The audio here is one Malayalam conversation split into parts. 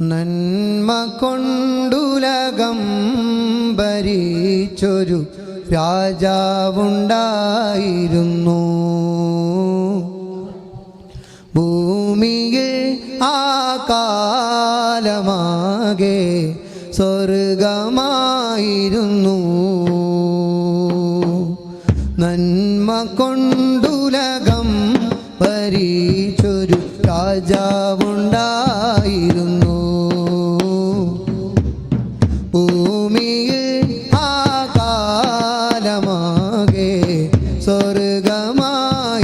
നന്മ കൊണ്ടുലകം ഭരിച്ചൊരു രാജാവുണ്ടായിരുന്നു. ഭൂമിയിൽ ആ കാലമാകെ സ്വർഗമായിരുന്നു. നന്മ കൊണ്ടുലകം ഭരിച്ചൊരു രാജാവുണ്ടായിരുന്നു.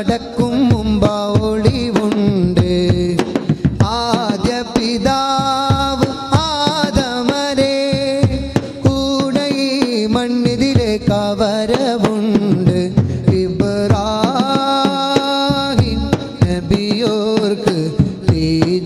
നാദനെന്ന് പടക്കും മുമ്പാ ഒളിവുണ്ട്. ആദ്യ പിതാവ് ആദമരെ കൂടെ ഈ മണ്ണിലെ കവരവുണ്ട്. ഇബ്രാഹിം നബിയോർക്ക് തീജാലയിൽ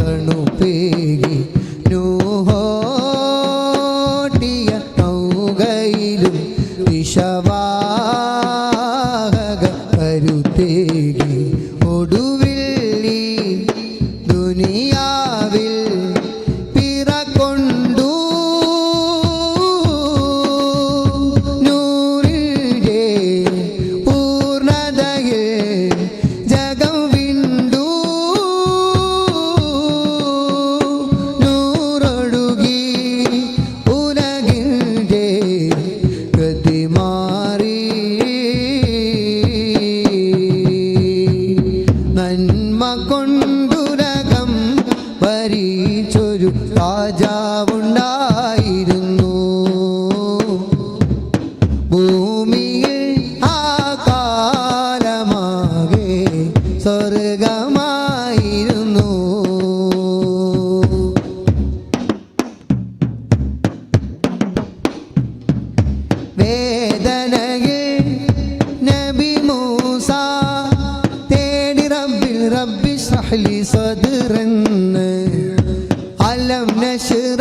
തണുപ്പേകി നൂഹോട്ടിയ നൗകയിലും വിഷവാഹക ഒടുവിൽ ഈ ദുനിയാവിൽ പിറകൊണ്ടു കൊണ്ടുലകം ഭരിച്ചൊരു രാജാവുണ്ടായിരുന്നു. ഭൂമിയിൽ ആ കാലമാകെ സ്വർഗമായിരുന്നു. വേദനയിൽ നബി മൂസ തേടി റബ്ബിൽ റബ്ബി സഹ്ലി സദ്റെന്ന് അലം നശ്റ